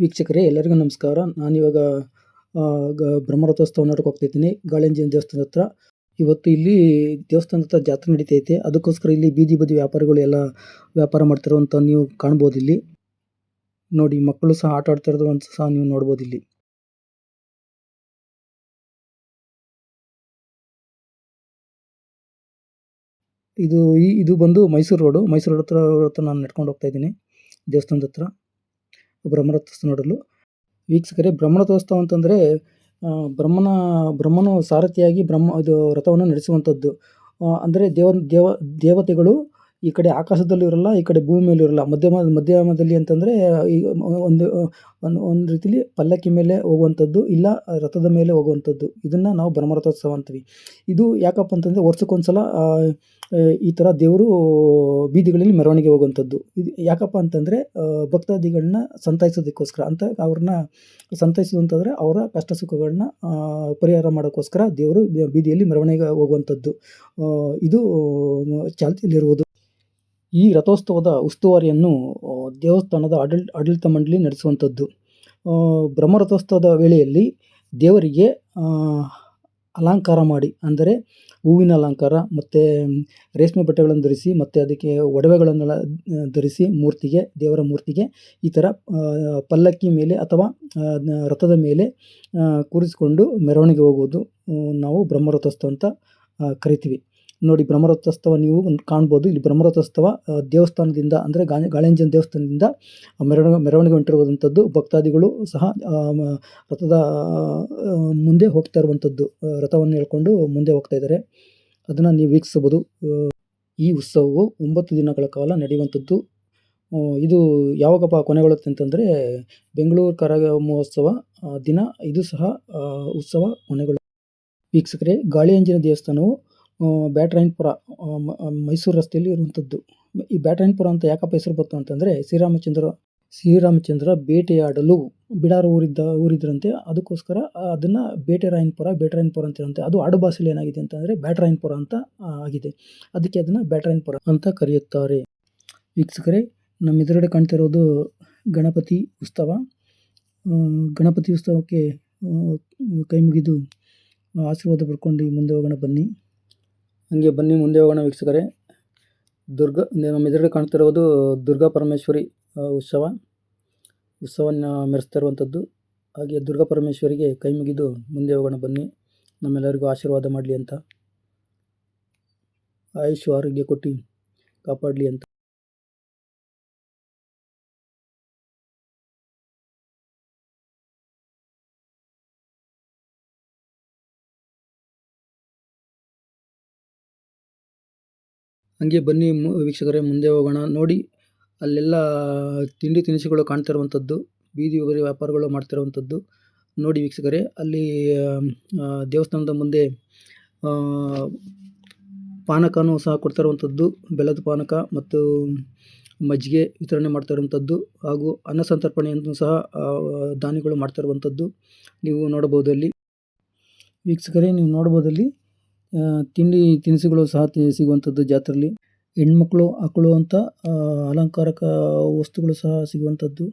ವೀಕ್ಷಕರೇ, ಎಲ್ಲರಿಗೂ ನಮಸ್ಕಾರ. ನಾನು ಇವಾಗ ಬ್ರಹ್ಮರಥೋತ್ಸವ ನೋಡಕ್ಕೆ ಹೋಗ್ತಿದ್ದೀನಿ ಗಾಳಿಂಜಿನ ದೇವಸ್ಥಾನದ ಹತ್ರ. ಇವತ್ತು ಇಲ್ಲಿ ದೇವಸ್ಥಾನದ ಹತ್ರ ಜಾತ್ರೆ ನಡೀತೈತೆ. ಅದಕ್ಕೋಸ್ಕರ ಇಲ್ಲಿ ಬೀದಿ ಬದಿ ವ್ಯಾಪಾರಿಗಳು ಎಲ್ಲ ವ್ಯಾಪಾರ ಮಾಡ್ತಿರುವಂಥ ನೀವು ಕಾಣ್ಬೋದು ಇಲ್ಲಿ. ನೋಡಿ, ಮಕ್ಕಳು ಸಹ ಆಟ ಆಡ್ತಿರೋದು ಅಂತ ಸಹ ನೀವು ನೋಡ್ಬೋದು ಇಲ್ಲಿ. ಇದು ಇದು ಬಂದು ಮೈಸೂರು ರೋಡು. ಮೈಸೂರು ರೋಡ್ ಹತ್ರ ಹತ್ರ ನಾನು ನಡ್ಕೊಂಡು ಹೋಗ್ತಾ ಇದ್ದೀನಿ ದೇವಸ್ಥಾನದ ಹತ್ರ. ಬ್ರಹ್ಮರಥೋತ್ಸವ ನೋಡಲು. ವೀಕ್ಷಕರೇ, ಬ್ರಹ್ಮರಥೋತ್ಸವ ಅಂತಂದರೆ ಬ್ರಹ್ಮನ, ಬ್ರಹ್ಮನು ಸಾರಥಿಯಾಗಿ ಬ್ರಹ್ಮ, ಇದು ರಥವನ್ನು ನಡೆಸುವಂಥದ್ದು. ಅಂದರೆ ದೇವ ದೇವ, ದೇವತೆಗಳು ಈ ಕಡೆ ಆಕಾಶದಲ್ಲೂ ಇರಲ್ಲ, ಈ ಕಡೆ ಭೂಮಿ ಮೇಲೂ ಇರಲ್ಲ. ಮಧ್ಯಮ, ಮಧ್ಯಮದಲ್ಲಿ ಅಂತಂದರೆ, ಈ ಒಂದು ಒಂದು ಒಂದು ರೀತಿಲಿ ಪಲ್ಲಕ್ಕಿ ಮೇಲೆ ಹೋಗುವಂಥದ್ದು ಇಲ್ಲ, ರಥದ ಮೇಲೆ ಹೋಗುವಂಥದ್ದು. ಇದನ್ನು ನಾವು ಬ್ರಹ್ಮರಥೋತ್ಸವ ಅಂತೀವಿ. ಇದು ಯಾಕಪ್ಪ ಅಂತಂದರೆ ವರ್ಷಕ್ಕೊಂದು ಸಲ ಈ ಥರ ದೇವರು ಬೀದಿಗಳಲ್ಲಿ ಮೆರವಣಿಗೆ ಹೋಗುವಂಥದ್ದು. ಇದು ಯಾಕಪ್ಪ ಅಂತಂದರೆ ಭಕ್ತಾದಿಗಳನ್ನ ಸಂತೈಸೋದಕ್ಕೋಸ್ಕರ ಅಂತ ಅವ್ರನ್ನ ಸಂತೈಸೋದಂತಂದರೆ ಅವರ ಕಷ್ಟ ಸುಖಗಳನ್ನ ಪರಿಹಾರ ಮಾಡೋಕ್ಕೋಸ್ಕರ ದೇವರು ಬೀದಿಯಲ್ಲಿ ಮೆರವಣಿಗೆ ಹೋಗುವಂಥದ್ದು. ಇದು ಚಾಲ್ತಿಯಲ್ಲಿರುವುದು. ಈ ರಥೋತ್ಸವದ ಉಸ್ತುವಾರಿಯನ್ನು ದೇವಸ್ಥಾನದ ಆಡಳ್ ಆಡಳಿತ ಮಂಡಳಿ ನಡೆಸುವಂಥದ್ದು. ಬ್ರಹ್ಮರಥೋತ್ಸವದ ವೇಳೆಯಲ್ಲಿ ದೇವರಿಗೆ ಅಲಂಕಾರ ಮಾಡಿ, ಅಂದರೆ ಹೂವಿನ ಅಲಂಕಾರ, ಮತ್ತು ರೇಷ್ಮೆ ಬಟ್ಟೆಗಳನ್ನು ಧರಿಸಿ, ಮತ್ತು ಅದಕ್ಕೆ ಒಡವೆಗಳನ್ನೆಲ್ಲ ಧರಿಸಿ ಮೂರ್ತಿಗೆ, ದೇವರ ಮೂರ್ತಿಗೆ ಈ ಥರ ಪಲ್ಲಕ್ಕಿ ಮೇಲೆ ಅಥವಾ ರಥದ ಮೇಲೆ ಕೂರಿಸಿಕೊಂಡು ಮೆರವಣಿಗೆ ಹೋಗುವುದು ನಾವು ಬ್ರಹ್ಮರಥೋತ್ಸವ ಅಂತ ಕರಿತೀವಿ. ನೋಡಿ ಬ್ರಹ್ಮರಥೋತ್ಸವ ನೀವು ಕಾಣ್ಬೋದು. ಇಲ್ಲಿ ಬ್ರಹ್ಮರಥೋತ್ಸವ ದೇವಸ್ಥಾನದಿಂದ ಅಂದರೆ ಗಾಂಜ ಗಾಳಿಂಜನ ದೇವಸ್ಥಾನದಿಂದ ಮೆರವಣಿಗೆ ಮೆರವಣಿಗೆ ಹೊಂಟಿರುವಂಥದ್ದು, ಭಕ್ತಾದಿಗಳು ಸಹ ರಥದ ಮುಂದೆ ಹೋಗ್ತಾ ಇರುವಂಥದ್ದು ರಥವನ್ನು ಹೇಳ್ಕೊಂಡು ಮುಂದೆ ಹೋಗ್ತಾ ಇದ್ದಾರೆ. ಅದನ್ನು ನೀವು ವೀಕ್ಷಿಸಬಹುದು. ಈ ಉತ್ಸವವು ಒಂಬತ್ತು ದಿನಗಳ ಕಾಲ ನಡೆಯುವಂಥದ್ದು. ಇದು ಯಾವಾಗಪ್ಪ ಕೊನೆಗೊಳ್ಳುತ್ತೆ ಅಂತಂದರೆ ಬೆಂಗಳೂರು ಕರಗ ಮಹೋತ್ಸವ ದಿನ, ಇದು ಸಹ ಉತ್ಸವ ಕೊನೆಗೊಳ್ಳುತ್ತೆ. ವೀಕ್ಷಕರೇ, ಗಾಳಿಯಂಜಿನ ದೇವಸ್ಥಾನವು ಬ್ಯಾಟರಾಯನಪುರ ಮೈಸೂರು ರಸ್ತೆಯಲ್ಲಿ ಇರುವಂಥದ್ದು. ಈ ಬ್ಯಾಟರಾಯನಪುರ ಅಂತ ಯಾಕಪ್ಪ ಹೆಸರು ಬಂತು ಅಂತಂದರೆ ಶ್ರೀರಾಮಚಂದ್ರ ಶ್ರೀರಾಮಚಂದ್ರ ಬೇಟೆಯಾಡಲು ಬಿಡಾರ ಊರಿದ್ದ, ಊರಿದ್ರಂತೆ. ಅದಕ್ಕೋಸ್ಕರ ಅದನ್ನು ಬೇಟೆರಾಯನಪುರ, ಬೇಟರಾಯನಪುರ ಅಂತ ಹೇಳುತ್ತೆ ಅದು ಆಡು ಭಾಷೆಯಲ್ಲಿ ಏನಾಗಿದೆ ಅಂತಂದರೆ ಬ್ಯಾಟರಾಯನಪುರ ಅಂತ ಆಗಿದೆ. ಅದಕ್ಕೆ ಅದನ್ನು ಬ್ಯಾಟರಾಯನಪುರ ಅಂತ ಕರೆಯುತ್ತಾರೆ. ವೀಕ್ಷಕರೇ ನಮ್ಮ ಎದುರುಗಡೆ ಕಾಣ್ತಿರೋದು ಗಣಪತಿ ಉತ್ಸವ. ಗಣಪತಿ ಉತ್ಸವಕ್ಕೆ ಕೈ ಮುಗಿದು ಆಶೀರ್ವಾದ ಪಡ್ಕೊಂಡು ಮುಂದೆ ಹೋಗೋಣ ಬನ್ನಿ. ಹಂಗೆ ಬನ್ನಿ, ಮುಂದೆ ಹೋಗೋಣ ವೀಕ್ಷಕರೇ. ದುರ್ಗ ನಮ್ಮ ಎದುರುಗಡೆ ಕಾಣ್ತಿರೋದು ದುರ್ಗಾ ಪರಮೇಶ್ವರಿ ಉತ್ಸವ. ಉತ್ಸವನ್ನ ಮೆರೆಸ್ತಾ ಇರುವಂಥದ್ದು. ಹಾಗೆ ದುರ್ಗಾ ಪರಮೇಶ್ವರಿಗೆ ಕೈ ಮುಗಿದು ಮುಂದೆ ಹೋಗೋಣ ಬನ್ನಿ. ನಮ್ಮೆಲ್ಲರಿಗೂ ಆಶೀರ್ವಾದ ಮಾಡಲಿ ಅಂತ. ಆಯುಷ್ ಆರೋಗ್ಯ ಕೊಟ್ಟು ಕಾಪಾಡಲಿ ಅಂತ. ಹಂಗೆ ಬನ್ನಿ ವೀಕ್ಷಕರೇ ಮುಂದೆ ಹೋಗೋಣ. ನೋಡಿ ಅಲ್ಲೆಲ್ಲ ತಿಂಡಿ ತಿನಿಸುಗಳು ಕಾಣ್ತಿರುವಂಥದ್ದು ಬೀದಿ ಬದಿ ವ್ಯಾಪಾರಗಳು ಮಾಡ್ತಿರುವಂಥದ್ದು. ನೋಡಿ ವೀಕ್ಷಕರೇ ಅಲ್ಲಿ ದೇವಸ್ಥಾನದ ಮುಂದೆ ಪಾನಕನೂ ಸಹ ಕೊಡ್ತಾ ಇರುವಂಥದ್ದು ಬೆಲ್ಲದ ಪಾನಕ ಮತ್ತು ಮಜ್ಜಿಗೆ ವಿತರಣೆ ಮಾಡ್ತಾ ಇರುವಂಥದ್ದು ಹಾಗೂ ಅನ್ನ ಸಂತರ್ಪಣೆಯನ್ನು ಸಹ ದಾನಿಗಳು ಮಾಡ್ತಾ ಇರುವಂಥದ್ದು ನೀವು ನೋಡಬಹುದು ಅಲ್ಲಿ. ವೀಕ್ಷಕರೇ ನೀವು ಆ, ತಿಂಡಿ ತಿನಿಸುಗಳು ಸಹ ಸಿಗುವಂಥದ್ದು ಜಾತ್ರೆಯಲ್ಲಿ. ಹೆಣ್ಮಕ್ಳು ಆ, ಅಲಂಕಾರಕ ವಸ್ತುಗಳು ಸಹ ಸಿಗುವಂಥದ್ದು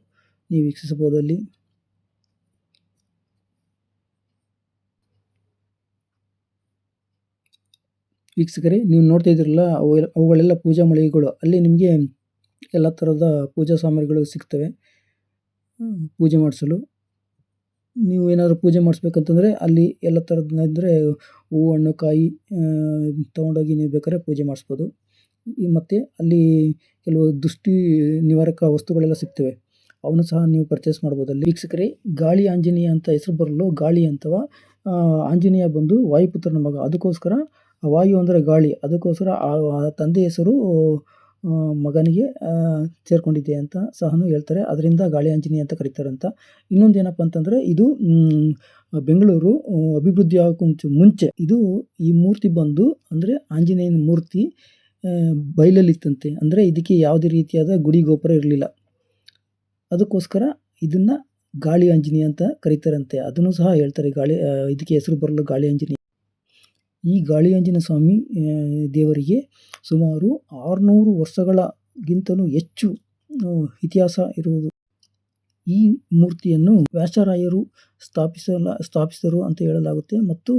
ನೀವು ವೀಕ್ಷಿಸಬಹುದು ಅಲ್ಲಿ. ವೀಕ್ಷಕರೇ ನೀವು ನೋಡ್ತಾ ಇದ್ದೀರಲ್ಲ ಅವು ಅವುಗಳೆಲ್ಲ ಪೂಜಾ ಮಳಿಗೆಗಳು. ಅಲ್ಲಿ ನಿಮಗೆ ಎಲ್ಲ ಥರದ ಪೂಜಾ ಸಾಮಗ್ರಿಗಳು ಸಿಗ್ತವೆ. ಪೂಜೆ ಮಾಡಿಸಲು. ನೀವು ಏನಾದರೂ ಪೂಜೆ ಮಾಡಿಸ್ಬೇಕಂತಂದರೆ ಅಲ್ಲಿ ಎಲ್ಲ ಥರದ್ದು ಹೂವು ಹಣ್ಣು ಕಾಯಿ ತೊಗೊಂಡೋಗಿ ನೀವು ಬೇಕಾದ್ರೆ ಪೂಜೆ ಮಾಡಿಸ್ಬೋದು. ಮತ್ತು ಅಲ್ಲಿ ಕೆಲವು ದೃಷ್ಟಿ ನಿವಾರಕ ವಸ್ತುಗಳೆಲ್ಲ ಸಿಗ್ತವೆ. ಅವನ್ನು ಸಹ ನೀವು ಪರ್ಚೇಸ್ ಮಾಡ್ಬೋದು ಅಲ್ಲಿ. ವೀಕ್ಷಕರೇ, ಗಾಳಿ ಆಂಜನೇಯ ಅಂತ ಹೆಸರು ಬರಲು ಗಾಳಿ ಅಂತವ? ಆಂಜನೇಯ ಬಂದು ವಾಯುಪುತ್ರನ ಮಗ. ಅದಕ್ಕೋಸ್ಕರ ವಾಯು ಅಂದರೆ ಗಾಳಿ. ಅದಕ್ಕೋಸ್ಕರ ಆ ತಂದೆ ಹೆಸರು ಮಗನಿಗೆ ಸೇರ್ಕೊಂಡಿದೆ ಅಂತ ಸಹ ಹೇಳ್ತಾರೆ. ಅದರಿಂದ ಗಾಳಿ ಆಂಜನೇಯ ಅಂತ ಕರೀತಾರೆ ಅಂತ ಇನ್ನೊಂದು ಏನಪ್ಪ ಅಂತಂದರೆ, ಇದು ಬೆಂಗಳೂರು ಅಭಿವೃದ್ಧಿ ಆಗೋಕ್ಕೂ ಮುಂಚೆ ಇದು ಈ ಮೂರ್ತಿ ಬಂದು, ಅಂದರೆ ಆಂಜನೇಯನ ಮೂರ್ತಿ ಬಯಲಲ್ಲಿತ್ತಂತೆ. ಅಂದರೆ ಇದಕ್ಕೆ ಯಾವುದೇ ರೀತಿಯಾದ ಗುಡಿ ಗೋಪುರ ಇರಲಿಲ್ಲ. ಅದಕ್ಕೋಸ್ಕರ ಇದನ್ನು ಗಾಳಿ ಆಂಜನೇಯ ಅಂತ ಕರೀತಾರಂತೆ. ಅದನ್ನು ಸಹ ಹೇಳ್ತಾರೆ ಗಾಳಿ ಇದಕ್ಕೆ ಹೆಸರು ಬರಲು ಗಾಳಿ ಆಂಜನೇಯ. ಈ ಗಾಳಿ ಆಂಜನೇಯ ಸ್ವಾಮಿ ದೇವರಿಗೆ ಸುಮಾರು ಆರುನೂರು ವರ್ಷಗಳಗಿಂತಲೂ ಹೆಚ್ಚು ಇತಿಹಾಸ ಇರುವುದು. ಈ ಮೂರ್ತಿಯನ್ನು ವ್ಯಾಸರಾಯರು ಸ್ಥಾಪಿಸಲ, ಸ್ಥಾಪಿಸಿದರು ಅಂತ ಹೇಳಲಾಗುತ್ತೆ. ಮತ್ತು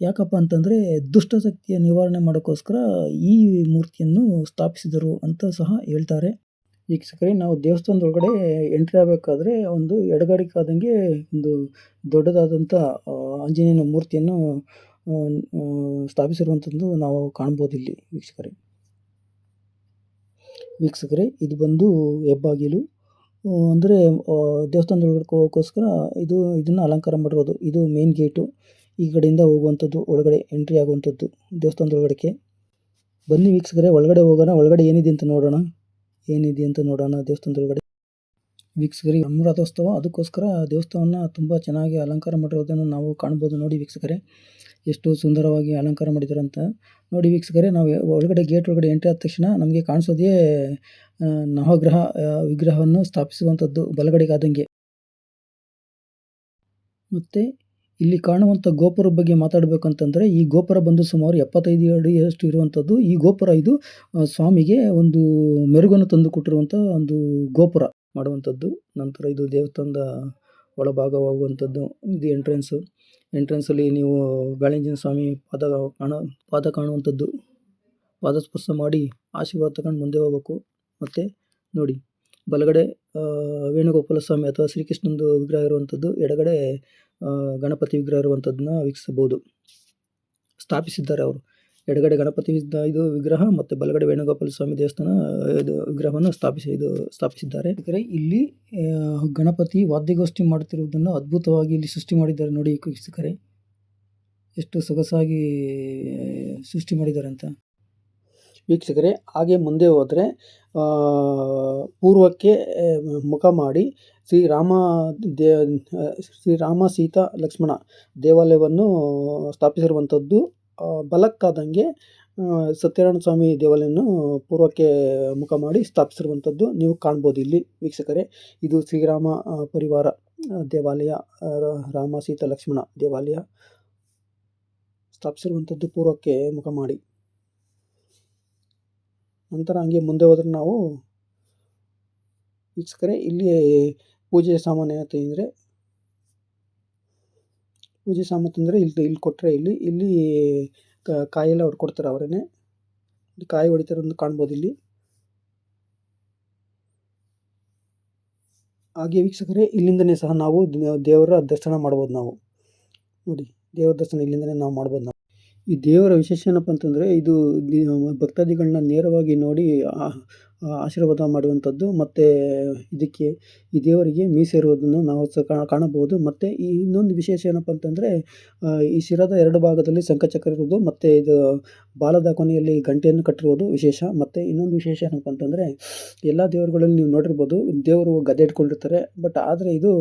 ಯಾಕಪ್ಪ ಅಂತಂದರೆ ದುಷ್ಟಶಕ್ತಿಯ ನಿವಾರಣೆ ಮಾಡೋಕ್ಕೋಸ್ಕರ ಈ ಮೂರ್ತಿಯನ್ನು ಸ್ಥಾಪಿಸಿದರು ಅಂತ ಸಹ ಹೇಳ್ತಾರೆ. ವೀಕ್ಷಕರೇ, ನಾವು ದೇವಸ್ಥಾನದ ಒಳಗಡೆ ಎಂಟ್ರಿ ಆಗಬೇಕಾದ್ರೆ ಒಂದು ಎಡಗಡೆ ಆದಂಗೆ ಒಂದು ದೊಡ್ಡದಾದಂಥ ಆಂಜನೇಯನ ಮೂರ್ತಿಯನ್ನು ಸ್ಥಾಪಿಸಿರುವಂಥದ್ದು ನಾವು ಕಾಣ್ಬೋದು ಇಲ್ಲಿ ವೀಕ್ಷಕರೇ. ವೀಕ್ಷಕರೇ, ಇದು ಬಂದು ಹೆಬ್ಬಾಗಿಲು. ಅಂದರೆ ದೇವಸ್ಥಾನದ ಒಳಗಡೆ ಹೋಗೋಕ್ಕೋಸ್ಕರ ಇದು, ಇದನ್ನು ಅಲಂಕಾರ ಮಾಡಿರೋದು. ಇದು ಮೇನ್ ಗೇಟು ಈ ಕಡೆಯಿಂದ ಹೋಗುವಂಥದ್ದು, ಒಳಗಡೆ ಎಂಟ್ರಿ ಆಗುವಂಥದ್ದು ದೇವಸ್ಥಾನದ ಒಳಗಡೆಗೆ ಬನ್ನಿ ವೀಕ್ಷಕರೇ, ಒಳಗಡೆ ಹೋಗೋಣ. ಒಳಗಡೆ ಏನಿದೆ ಅಂತ ನೋಡೋಣ. ಏನಿದೆ ಅಂತ ನೋಡೋಣ ದೇವಸ್ಥಾನದ ಒಳಗಡೆ ವೀಕ್ಷಕರೇ ಬ್ರಹ್ಮರಥೋತ್ಸವ ಅದಕ್ಕೋಸ್ಕರ ದೇವಸ್ಥಾನ ತುಂಬ ಚೆನ್ನಾಗಿ ಅಲಂಕಾರ ಮಾಡಿರೋದನ್ನು ನಾವು ಕಾಣ್ಬೋದು. ನೋಡಿ ವೀಕ್ಷಕರೇ. ಎಷ್ಟು ಸುಂದರವಾಗಿ ಅಲಂಕಾರ ಮಾಡಿದ್ದಾರೆ ಅಂತ ನೋಡಿ ವೀಕ್ಷಕರೇ, ನಾವು ಒಳಗಡೆ ಗೇಟ್ ಒಳಗಡೆ ಎಂಟ್ರಿ ಆದ ತಕ್ಷಣ ನಮಗೆ ಕಾಣಿಸೋದೇ ನವಗ್ರಹ ವಿಗ್ರಹವನ್ನು ಸ್ಥಾಪಿಸುವಂಥದ್ದು ಬಲಗಡೆಗಾದಂಗೆ. ಮತ್ತು ಇಲ್ಲಿ ಕಾಣುವಂಥ ಗೋಪುರ ಬಗ್ಗೆ ಮಾತಾಡಬೇಕಂತಂದರೆ, ಈ ಗೋಪುರ ಬಂದು ಸುಮಾರು ಎಪ್ಪತ್ತೈದು ಅಡಿಯಷ್ಟು ಇರುವಂಥದ್ದು. ಈ ಗೋಪುರ ಇದು ಸ್ವಾಮಿಗೆ ಒಂದು ಮೆರುಗನ್ನು ತಂದು ಕೊಟ್ಟಿರುವಂಥ ಒಂದು ಗೋಪುರ ಮಾಡುವಂಥದ್ದು. ನಂತರ ಇದು ದೇವಸ್ಥಾನದ ಒಳಭಾಗವಾಗುವಂಥದ್ದು, ಇದು ಎಂಟ್ರೆನ್ಸು ಎಂಟ್ರೆನ್ಸಲ್ಲಿ ನೀವು ಗಾಳಿಂಜನ ಸ್ವಾಮಿ ಪಾದ ಕಾಣ, ಪಾದ ಕಾಣುವಂಥದ್ದು ಪಾದ ಸ್ಪರ್ಶ ಮಾಡಿ ಆಶೀರ್ವಾದ ತಗೊಂಡು ಮುಂದೆ ಹೋಗ್ಬೇಕು. ಮತ್ತು ನೋಡಿ, ಬಲಗಡೆ ವೇಣುಗೋಪಾಲ ಸ್ವಾಮಿ ಅಥವಾ ಶ್ರೀಕೃಷ್ಣಂದು ವಿಗ್ರಹ ಇರುವಂಥದ್ದು ಎಡಗಡೆ ಗಣಪತಿ ವಿಗ್ರಹ ಇರುವಂಥದ್ದನ್ನ ವೀಕ್ಷಿಸಬಹುದು. ಸ್ಥಾಪಿಸಿದ್ದಾರೆ ಅವರು. ಎಡಗಡೆ ಗಣಪತಿ ಇದು ವಿಗ್ರಹ ಮತ್ತು ಬಲಗಡೆ ವೇಣುಗೋಪಾಲ ಸ್ವಾಮಿ ದೇವಸ್ಥಾನ, ಇದು ವಿಗ್ರಹವನ್ನು ಸ್ಥಾಪಿಸಿ, ಇದು ಸ್ಥಾಪಿಸಿದ್ದಾರೆ. ಇಲ್ಲಿ ಗಣಪತಿ ವಾದ್ಯಗೋಷ್ಠಿ ಮಾಡುತ್ತಿರುವುದನ್ನು ಅದ್ಭುತವಾಗಿ ಇಲ್ಲಿ ಸೃಷ್ಟಿ ಮಾಡಿದ್ದಾರೆ ನೋಡಿ ವೀಕ್ಷಕರೇ. ಎಷ್ಟು ಸೊಗಸಾಗಿ ಸೃಷ್ಟಿ ಮಾಡಿದ್ದಾರೆ ಅಂತ. ವೀಕ್ಷಕರೇ, ಹಾಗೆ ಮುಂದೆ ಹೋದರೆ ಪೂರ್ವಕ್ಕೆ ಮುಖ ಮಾಡಿ ಶ್ರೀರಾಮ ದೇ ಶ್ರೀರಾಮ ಸೀತಾ ಲಕ್ಷ್ಮಣ ದೇವಾಲಯವನ್ನು ಸ್ಥಾಪಿಸಿರುವಂಥದ್ದು ಬಲಕ್ಕಾದಂಗೆ ಸತ್ಯನಾರಾಯಣ ಸ್ವಾಮಿ ದೇವಾಲಯವನ್ನು ಪೂರ್ವಕ್ಕೆ ಮುಖ ಮಾಡಿ ಸ್ಥಾಪಿಸಿರುವಂಥದ್ದು ನೀವು ಕಾಣ್ಬೋದು ಇಲ್ಲಿ, ವೀಕ್ಷಕರೇ. ಇದು ಶ್ರೀರಾಮ ಪರಿವಾರ ದೇವಾಲಯ ರಾಮ ಸೀತಾ ಲಕ್ಷ್ಮಣ ದೇವಾಲಯ. ಸ್ಥಾಪಿಸಿರುವಂಥದ್ದು ಪೂರ್ವಕ್ಕೆ ಮುಖ ಮಾಡಿ. ನಂತರ ಹಂಗೆ ಮುಂದೆ ಹೋದ್ರೆ ನಾವು, ವೀಕ್ಷಕರೇ, ಇಲ್ಲಿ ಪೂಜೆ ಸಾಮಾನು ಅಂತ ಅಂದರೆ ಪೂಜೆ ಸಾಮಾನು ಅಂದರೆ ಇಲ್ಲಿ ಇಲ್ಲಿ ಕೊಟ್ಟರೆ ಇಲ್ಲಿ ಇಲ್ಲಿ ಕಾಯೆಲ್ಲ ಹೊಡ್ಕೊಡ್ತಾರೆ ಅವರೇ ಕಾಯಿ ಹೊಡಿತಾರೊಂದು ಕಾಣ್ಬೋದು ಇಲ್ಲಿ. ಹಾಗೆ ವೀಕ್ಷಕರೇ, ಇಲ್ಲಿಂದನೇ ಸಹ ನಾವು ದೇವರ ದರ್ಶನ ಮಾಡ್ಬೋದು ನಾವು. ನೋಡಿ, ದೇವರ ದರ್ಶನ ಇಲ್ಲಿಂದನೇ ನಾವು ಮಾಡ್ಬೋದು ನಾವು. ಈ ದೇವರ ವಿಶೇಷ ಏನಪ್ಪ ಅಂತಂದರೆ, ಇದು ಭಕ್ತಾದಿಗಳನ್ನ ನೇರವಾಗಿ ನೋಡಿ ಆಶೀರ್ವಾದ ಮಾಡುವಂಥದ್ದು. ಮತ್ತು ಇದಕ್ಕೆ ಈ ದೇವರಿಗೆ ಮೀಸೇರುವುದನ್ನು ನಾವು ಸಹ ಕಾಣಬಹುದು. ಮತ್ತು ಈ ಇನ್ನೊಂದು ವಿಶೇಷ ಏನಪ್ಪ ಅಂತಂದರೆ ಈ ಶಿರದ ಎರಡು ಭಾಗದಲ್ಲಿ ಶಂಖಚಕ್ರ ಇರುವುದು, ಮತ್ತು ಇದು ಬಾಲದ ಕೊನೆಯಲ್ಲಿ ಗಂಟೆಯನ್ನು ಕಟ್ಟಿರುವುದು ವಿಶೇಷ. ಮತ್ತು ಇನ್ನೊಂದು ವಿಶೇಷ ಏನಪ್ಪ ಅಂತಂದರೆ, ಎಲ್ಲ ದೇವರುಗಳಲ್ಲಿ ನೀವು ನೋಡಿರ್ಬೋದು, ದೇವರು ಗದೆ ಇಟ್ಕೊಂಡಿರ್ತಾರೆ. ಬಟ್ ಆದರೆ ಇದು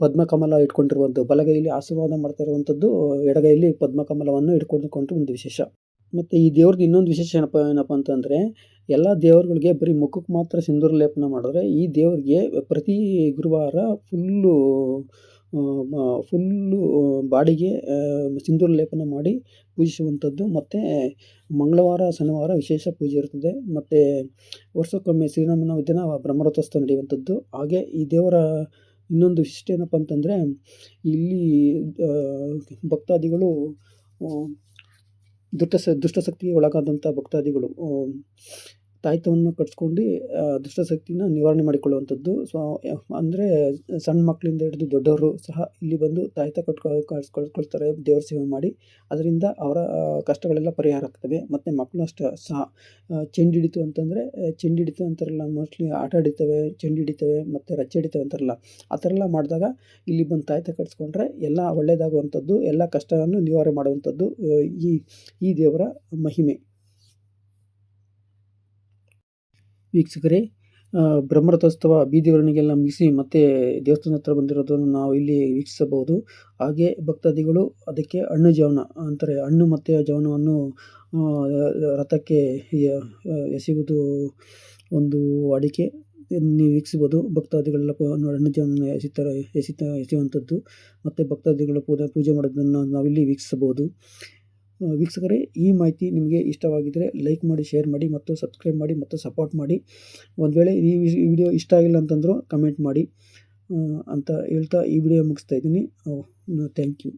ಪದ್ಮಕಮಲ ಇಟ್ಕೊಂಡಿರುವಂಥದ್ದು, ಬಲಗೈಯಲ್ಲಿ ಆಶೀರ್ವಾದ ಮಾಡ್ತಾ ಇರುವಂಥದ್ದು, ಎಡಗೈಯಲ್ಲಿ ಪದ್ಮಕಮಲವನ್ನು ಇಟ್ಕೊಂಡುಕೊಂಡು ಒಂದು ವಿಶೇಷ. ಮತ್ತು ಈ ದೇವ್ರದ್ದು ಇನ್ನೊಂದು ವಿಶೇಷ ಏನಪ್ಪ ಏನಪ್ಪ ಅಂತಂದರೆ, ಎಲ್ಲ ದೇವರುಗಳಿಗೆ ಬರೀ ಮುಖಕ್ಕೆ ಮಾತ್ರ ಸಿಂಧೂರ ಲೇಪನ ಮಾಡಿದ್ರೆ, ಈ ದೇವರಿಗೆ ಪ್ರತಿ ಗುರುವಾರ ಫುಲ್ಲು ಫುಲ್ಲು ಬಾಡಿಗೆ ಸಿಂಧೂರ ಲೇಪನ ಮಾಡಿ ಪೂಜಿಸುವಂಥದ್ದು. ಮತ್ತು ಮಂಗಳವಾರ, ಶನಿವಾರ ವಿಶೇಷ ಪೂಜೆ ಇರ್ತದೆ. ಮತ್ತು ವರ್ಷಕ್ಕೊಮ್ಮೆ ಶ್ರೀರಾಮನ ದಿನ ಬ್ರಹ್ಮರಥೋತ್ಸವ ನಡೆಯುವಂಥದ್ದು. ಹಾಗೆ ಈ ದೇವರ ಇನ್ನೊಂದು ವಿಶಿಷ್ಟ ಏನಪ್ಪ ಅಂತಂದರೆ, ಇಲ್ಲಿ ಭಕ್ತಾದಿಗಳು ದುಷ್ಟ ದುಷ್ಟಶಕ್ತಿಗೆ ಒಳಗಾದಂಥ ಭಕ್ತಾದಿಗಳು ತಾಯ್ತವನ್ನು ಕಟ್ಸ್ಕೊಂಡು ದುಷ್ಟಶಕ್ತಿನ ನಿವಾರಣೆ ಮಾಡಿಕೊಳ್ಳುವಂಥದ್ದು. ಸೊ ಅಂದರೆ ಸಣ್ಣ ಮಕ್ಕಳಿಂದ ಹಿಡಿದು ದೊಡ್ಡವರು ಸಹ ಇಲ್ಲಿ ಬಂದು ತಾಯ್ತ ಕಟ್ಕೊ ಕಳ್ಸ್ಕೊಳ್ತಾರೆ, ದೇವ್ರ ಸೇವೆ ಮಾಡಿ. ಅದರಿಂದ ಅವರ ಕಷ್ಟಗಳೆಲ್ಲ ಪರಿಹಾರ ಆಗ್ತವೆ. ಮತ್ತು ಮಕ್ಕಳು ಅಷ್ಟು ಸಹ ಚೆಂಡು ಹಿಡಿತು ಅಂತಂದರೆ ಚೆಂಡು ಹಿಡಿತು ಅಂತಾರಲ್ಲ, ಮೋಸ್ಟ್ಲಿ ಆಟ ಹಿಡಿತವೆ ಚೆಂಡಿಡಿತವೆ, ಮತ್ತು ರಚ್ಚೆ ಹಿಡಿತವೆ ಅಂತಾರಲ್ಲ, ಆ ಥರ ಎಲ್ಲ ಮಾಡಿದಾಗ ಇಲ್ಲಿ ಬಂದು ತಾಯ್ತ ಕಟ್ಸ್ಕೊಂಡ್ರೆ ಎಲ್ಲ ಒಳ್ಳೆಯದಾಗುವಂಥದ್ದು ಎಲ್ಲ ಕಷ್ಟವನ್ನು ನಿವಾರಣೆ ಮಾಡುವಂಥದ್ದು ಈ ಈ ದೇವರ ಮಹಿಮೆ. ವೀಕ್ಷಕರೇ ಬ್ರಹ್ಮರಥೋತ್ಸವ ಬೀದಿ ಮೆರವಣಿಗೆಲ್ಲ ಮುಗಿಸಿ ಮತ್ತೆ ದೇವಸ್ಥಾನ ಹತ್ರ ಬಂದಿರೋದನ್ನು ನಾವು ಇಲ್ಲಿ ವೀಕ್ಷಿಸಬಹುದು. ಹಾಗೆ ಭಕ್ತಾದಿಗಳು ಅದಕ್ಕೆ ಹಣ್ಣು ಜವನ ಅಂತಾರೆ ಹಣ್ಣು ಮತ್ತು ಜವನವನ್ನು ರಥಕ್ಕೆ ಎಸೆಯುವುದು ಒಂದು ವಾಡಿಕೆ. ನೀವು ವೀಕ್ಷಿಸಬಹುದು, ಭಕ್ತಾದಿಗಳೆಲ್ಲ ಹಣ್ಣು ಜವನ ಎಸಿತಾರೆ ಎಸಿತ ಎಸೆಯುವಂಥದ್ದು. ಮತ್ತು ಭಕ್ತಾದಿಗಳು ಪೂಜೆ ಪೂಜೆ ಮಾಡೋದನ್ನು ನಾವಿಲ್ಲಿ ವೀಕ್ಷಿಸಬಹುದು. ವೀಕ್ಷಕರೇ, ಈ ಮಾಹಿತಿ ನಿಮಗೆ ಇಷ್ಟವಾಗಿದ್ದರೆ ಲೈಕ್ ಮಾಡಿ ಶೇರ್ ಮಾಡಿ ಮತ್ತು ಸಬ್ಸ್ಕ್ರೈಬ್ ಮಾಡಿ ಮತ್ತು ಸಪೋರ್ಟ್ ಮಾಡಿ. ಒಂದು ವೇಳೆ ಈ ವಿಡಿಯೋ ಇಷ್ಟ ಆಗಿಲ್ಲ ಅಂತಂದರೂ ಕಮೆಂಟ್ ಮಾಡಿ ಅಂತ ಹೇಳ್ತಾ ಈ ವಿಡಿಯೋ ಮುಗಿಸ್ತಾ ಇದ್ದೀನಿ. Thank you